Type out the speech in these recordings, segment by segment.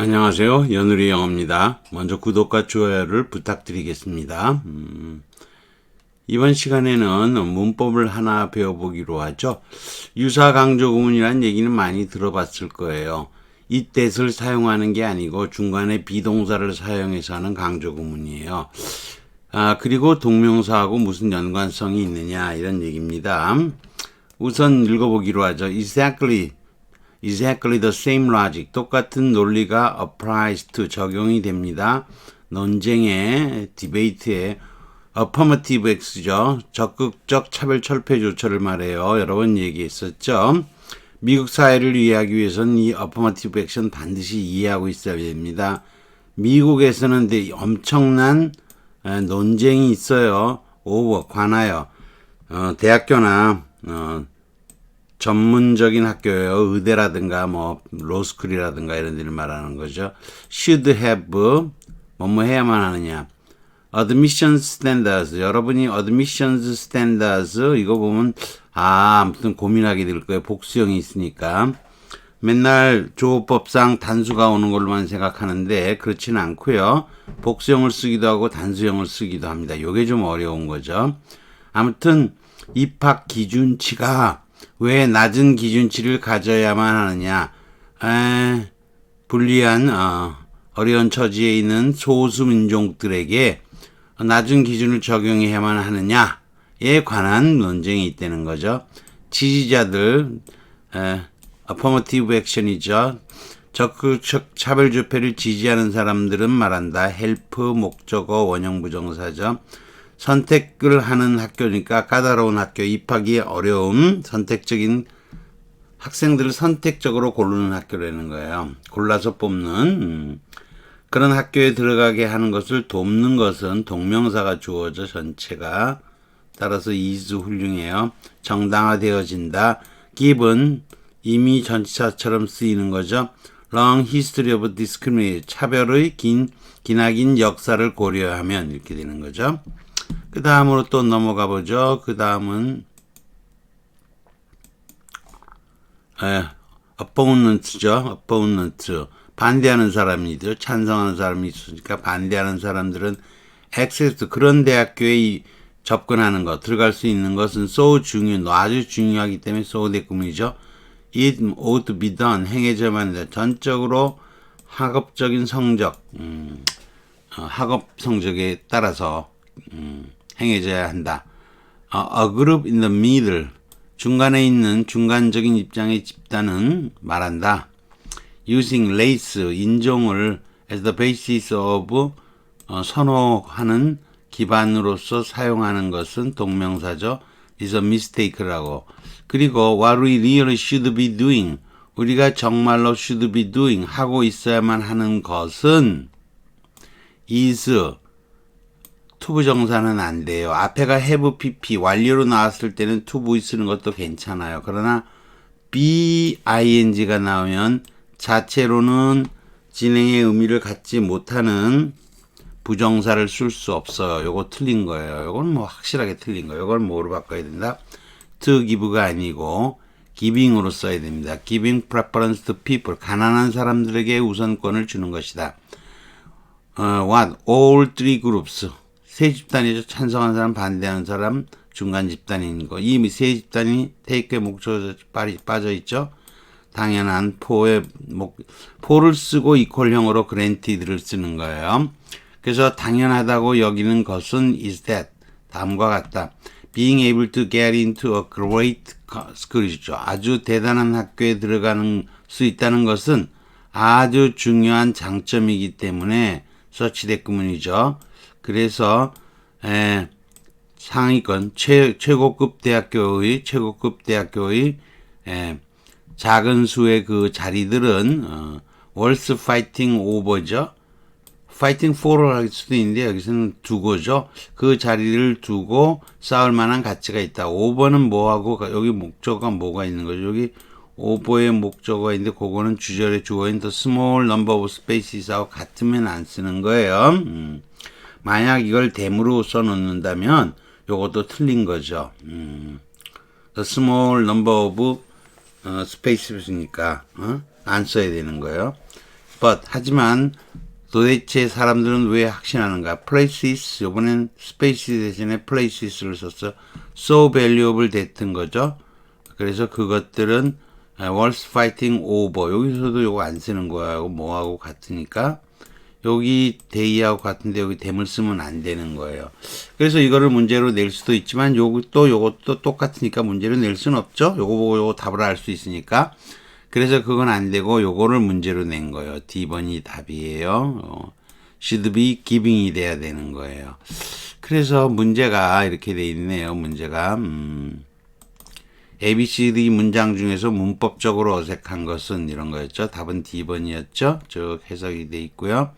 안녕하세요. 연우리 영어입니다. 먼저 구독과 좋아요를 부탁드리겠습니다. 음, 이번 시간에는 문법을 하나 배워보기로 하죠. 유사 강조 구문이란 얘기는 많이 들어봤을 거예요. 이때를 사용하는 게 아니고 중간에 비동사를 사용해서 하는 강조 구문이에요. 아, 그리고 동명사하고 무슨 연관성이 있느냐 이런 얘기입니다. 우선 읽어보기로 하죠. exactly exactly the same logic 똑같은 논리가 applies to 적용이 됩니다. 논쟁에 디베이트에 affirmative x죠. 적극적 차별 철폐 조처를 말해요. 여러 번 얘기했었죠. 미국 사회를 이해하기 위해서는 이 affirmative action 반드시 이해하고 있어야 됩니다. 미국에서는 엄청난 에, 논쟁이 있어요. 오버 관하여 어, 대학교나 어, 전문적인 학교예요. 의대라든가 뭐 로스쿨이라든가 이런 데를 말하는 거죠. should have 뭐뭐 해야만 하느냐. admissions standards 여러분이 admissions standards 이거 보면 아 아무튼 고민하게 될 거예요. 복수형이 있으니까 맨날 조법상 단수가 오는 걸로만 생각하는데 그렇지는 않고요. 복수형을 쓰기도 하고 단수형을 쓰기도 합니다. 이게 좀 어려운 거죠. 아무튼 입학 기준치가 왜 낮은 기준치를 가져야만 하느냐? 에, 불리한 어, 어려운 처지에 있는 소수 민족들에게 낮은 기준을 적용해야만 하느냐에 관한 논쟁이 있다는 거죠. 지지자들 에, affirmative action이죠. 적극적 차별 주폐를 지지하는 사람들은 말한다. help 목적어 원형 부정사죠. 선택을 하는 학교니까 까다로운 학교, 입학이 어려움, 선택적인 학생들을 선택적으로 고르는 학교라는 거예요. 골라서 뽑는 음. 그런 학교에 들어가게 하는 것을 돕는 것은 동명사가 주어져 전체가 따라서 is 훌륭해요. 정당화되어진다. given 이미 전치사처럼 쓰이는 거죠. long history of discrimination 차별의 긴 기나긴 역사를 고려하면 이렇게 되는 거죠. 그 다음으로 또 넘어가 보죠. 그 다음은 에, opponent죠. opponent 반대하는 사람이죠. 찬성하는 사람이 있으니까 반대하는 사람들은 access 그런 대학교에 접근하는 것, 들어갈 수 있는 것은 so 중요, 아주 중요하기 때문에 so 대금이죠. It ought be done, 행해져만 돼. 전적으로 학업적인 성적, 음, 어, 학업 성적에 따라서 음, 행해져야 한다. 어, a group in the middle, 중간에 있는 중간적인 입장의 집단은 말한다. using race, 인종을 as the basis of 어, 선호하는 기반으로서 사용하는 것은 동명사죠. is a mistake라고. 그리고 what we really should be doing, 우리가 정말로 should be doing 하고 있어야만 하는 것은 is 투부 정사는 안 돼요. 앞에가 have pp 완료로 나왔을 때는 be 쓰는 것도 괜찮아요. 그러나 bing가 나오면 자체로는 진행의 의미를 갖지 못하는 부정사를 쓸 수 없어요. 요거 틀린 거예요. 요건 뭐 확실하게 틀린 거예요. 요걸 뭐로 바꿔야 된다? to give가 아니고 giving으로 써야 됩니다. giving preference to people. 가난한 사람들에게 우선권을 주는 것이다. 어, what? all three groups. 세 집단이죠. 찬성하는 사람, 반대하는 사람, 중간 집단인 거. 이미 세 집단이 테이크의 목적에 빠져 있죠. 당연한 포의 목, 포를 쓰고 이퀄형으로 그랜티드를 쓰는 거예요. 그래서 당연하다고 여기는 것은 is that 다음과 같다. being able to get into a great school이죠. 아주 대단한 학교에 들어가는 수 있다는 것은 아주 중요한 장점이기 때문에 서치대구문이죠. 그래서 에, 상위권 최, 최고급 대학교의 최고급 대학교의 에, 작은 수의 그 자리들은 어, 월스 파이팅 오버죠. 파이팅 포를 할 수도 있는데 여기서는 두고죠. 그 자리를 두고 싸울 만한 가치가 있다. 오버는 뭐하고 여기 목적어가 뭐가 있는 거죠? 여기 오버의 목적어가 있는데 그거는 주절의 주어인 the small number of spaces하고 같으면 안 쓰는 거예요. 음. 만약 이걸 대무로 써놓는다면 요것도 틀린 거죠. 음. the small number of 어, spaces니까 어? 안 써야 되는 거예요. but 하지만 도대체 사람들은 왜 확신하는가? places 이번엔 space 대신에 places를 썼어. so valuable 됐던 거죠. 그래서 그것들은 아, worth fighting over 여기서도 요거 안 쓰는 거하고 뭐하고 같으니까 여기 데이하고 같은데 여기 댐을 쓰면 안 되는 거예요. 그래서 이거를 문제로 낼 수도 있지만 요것도 요것도 똑같으니까 문제로 낼 수는 없죠. 요거 보고 요거 답을 알 수 있으니까. 그래서 그건 안 되고 요거를 문제로 낸 거예요. D번이 답이에요. 어, should be giving이 돼야 되는 거예요. 그래서 문제가 이렇게 돼 있네요. 문제가 음, ABCD 문장 중에서 문법적으로 어색한 것은 이런 거였죠. 답은 D번이었죠. 쭉 해석이 돼 있고요.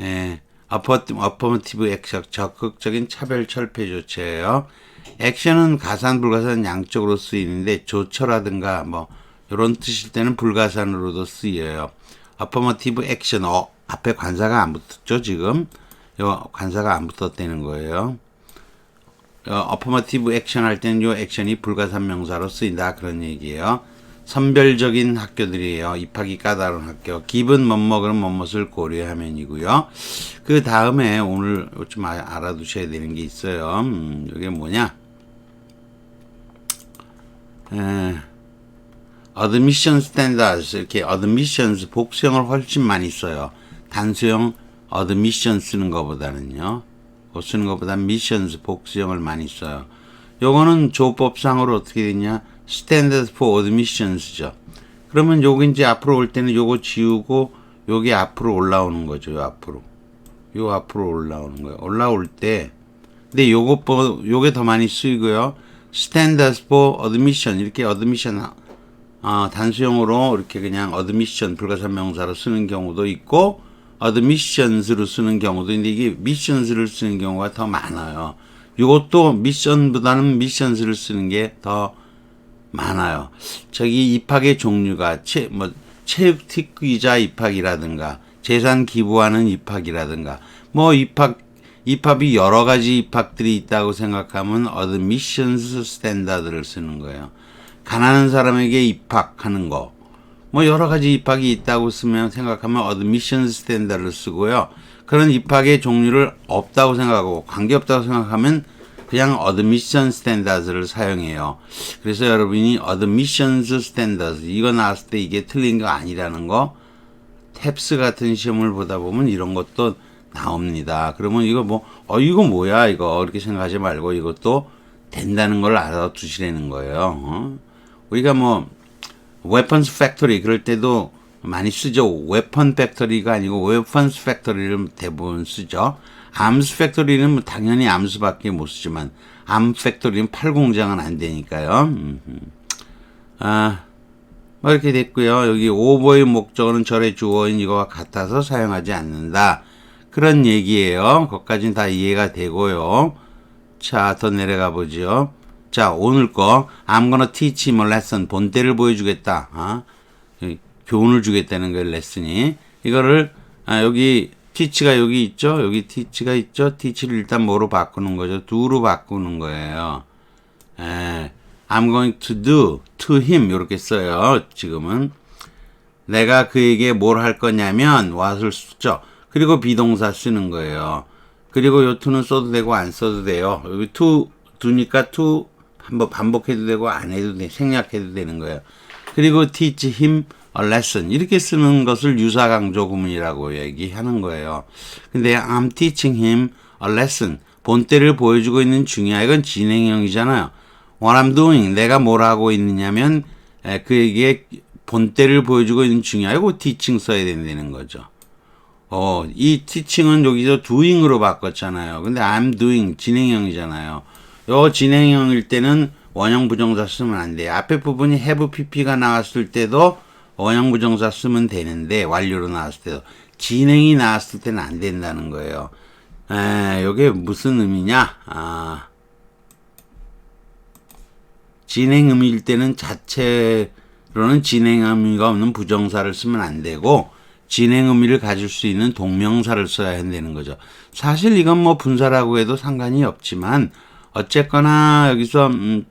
예, 어퍼머티브 액션, 적극적인 차별 철폐 조치예요. 액션은 가산, 불가산 양쪽으로 쓰이는데 조처라든가 뭐 이런 뜻일 때는 불가산으로도 쓰여요. 어퍼머티브 액션, 어, 앞에 관사가 안 붙었죠 지금. 요 관사가 안 붙었다는 거예요. 어퍼머티브 액션 할 때는 요 액션이 불가산 명사로 쓰인다 그런 얘기예요. 선별적인 학교들이에요. 입학이 까다로운 학교. 기분 멋먹은 멋멋을 고려하면이고요. 그 다음에 오늘 좀 아- 알아두셔야 되는 게 있어요. 음, 이게 뭐냐? 에, admission standards 이렇게 admissions 복수형을 훨씬 많이 써요. 단수형 admission 쓰는 것보다는요. 쓰는 것보다 missions 복수형을 많이 써요. 요거는 조법상으로 어떻게 되냐? standard for admissions죠. 그러면 요거 이제 앞으로 올 때는 요거 지우고 요게 앞으로 올라오는 거죠. 요 앞으로. 요 앞으로 올라오는 거예요. 올라올 때 근데 요거 뭐 요게 더 많이 쓰이고요. standards for 이렇게 admission 아, 단수형으로 이렇게 그냥 admission 불가산 명사로 쓰는 경우도 있고 admissions로 쓰는 경우도 있는데 이게 missions를 쓰는 경우가 더 많아요. 이것도 mission보다는 missions를 쓰는 게 더 많아요. 저기 입학의 종류가 체, 뭐 체육 특기자 입학이라든가 재산 기부하는 입학이라든가 뭐 입학 입학이 여러 가지 입학들이 있다고 생각하면 admissions standard를 쓰는 거예요. 가난한 사람에게 입학하는 거. 뭐 여러 가지 입학이 있다고 쓰면 생각하면 admission standard를 쓰고요. 그런 입학의 종류를 없다고 생각하고 관계 없다고 생각하면 그냥 admission standards를 사용해요. 그래서 여러분이 admissions standards 이거 나왔을 때 이게 틀린 거 아니라는 거 탭스 같은 시험을 보다 보면 이런 것도 나옵니다. 그러면 이거 뭐, 어, 이거 뭐야, 이거. 이렇게 생각하지 말고 이것도 된다는 걸 알아두시라는 거예요. 어? 우리가 뭐, weapons factory 그럴 때도 많이 쓰죠. weapon factory가 아니고 weapons factory를 대부분 쓰죠. arms factory는 뭐 당연히 arms밖에 못 쓰지만 arm factory는 팔 공장은 안 되니까요. 아, 뭐 이렇게 됐고요. 여기 오버의 목적어는 절의 주어인 이거와 같아서 사용하지 않는다. 그런 얘기예요. 거기까지는 다 이해가 되고요. 자, 더 내려가 보죠. 자, 오늘 거 I'm gonna teach him a lesson. 본때를 보여주겠다. 아, 이 교훈을 주겠다는 거예요. 레슨이. 이거를 아, 여기 teach가 여기 있죠. 여기 teach가 있죠. teach를 일단 뭐로 바꾸는 거죠? do로 바꾸는 거예요. 에, I'm going to do to him 이렇게 써요. 지금은 내가 그에게 뭘 할 거냐면 what을 쓰죠. 그리고 비동사 쓰는 거예요. 그리고 요 to는 써도 되고 안 써도 돼요. 여기 to do니까 to 한번 반복해도 되고 안 해도 돼 생략해도 되는 거예요. 그리고 teach him a lesson 이렇게 쓰는 것을 유사 강조 구문이라고 얘기하는 거예요. 근데 I'm teaching him a lesson 본때를 보여주고 있는 중요한 이건 진행형이잖아요. What I'm doing 내가 뭘 하고 있느냐면 에, 그에게 본때를 보여주고 있는 중요하고 teaching 써야 된다는 거죠. 어, 이 teaching은 여기서 doing으로 바꿨잖아요. 근데 I'm doing 진행형이잖아요. 요 진행형일 때는 원형 부정사 쓰면 안 돼요. 앞에 부분이 have pp가 나왔을 때도 원형 부정사 쓰면 되는데 완료로 나왔을 때도 진행이 나왔을 때는 안 된다는 거예요. 에, 요게 무슨 의미냐? 아, 진행 의미일 때는 자체로는 진행 의미가 없는 부정사를 쓰면 안 되고 진행 의미를 가질 수 있는 동명사를 써야 한다는 거죠. 사실 이건 뭐 분사라고 해도 상관이 없지만 어쨌거나 여기서 음,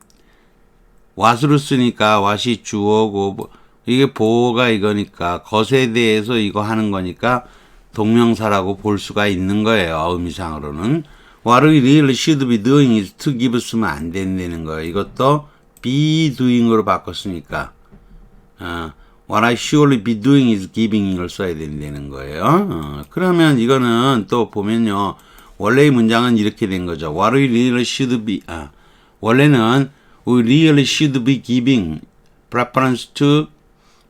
what으로 쓰니까 what이 주어고 뭐 이게 보호가 이거니까 것에 대해서 이거 하는 거니까 동명사라고 볼 수가 있는 거예요. 의미상으로는. We really should be doing is to give 쓰면 안 된다는 거예요. 이것도 be doing으로 바꿨으니까. 어, what I surely be doing is giving 이걸 써야 된다는 거예요. 어, 그러면 이거는 또 보면요. 원래의 문장은 이렇게 된 거죠. What we really should be, 아, 원래는 we really should be giving preference to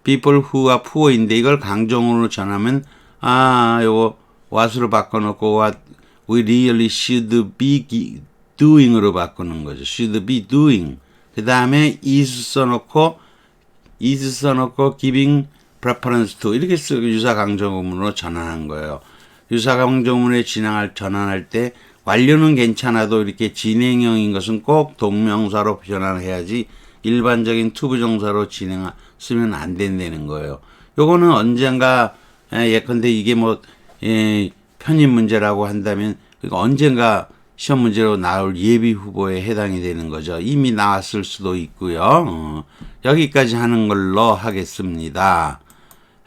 people who are poor인데 이걸 강정으로 전하면 아, 요거 what으로 바꿔놓고 what we really should be doing으로 바꾸는 거죠. should be doing. 그 다음에 is 써놓고 is 써놓고 giving preference to 이렇게 쓰고 유사 강조문으로 전환한 거예요. 유사 강조문에 진행할 전환할 때 완료는 괜찮아도 이렇게 진행형인 것은 꼭 동명사로 변환해야지 일반적인 투부정사로 진행 쓰면 안 된다는 거예요. 요거는 언젠가 에, 예컨대 이게 뭐 예, 편입 문제라고 한다면 그러니까 언젠가 시험 문제로 나올 예비 후보에 해당이 되는 거죠. 이미 나왔을 수도 있고요. 어, 여기까지 하는 걸로 하겠습니다.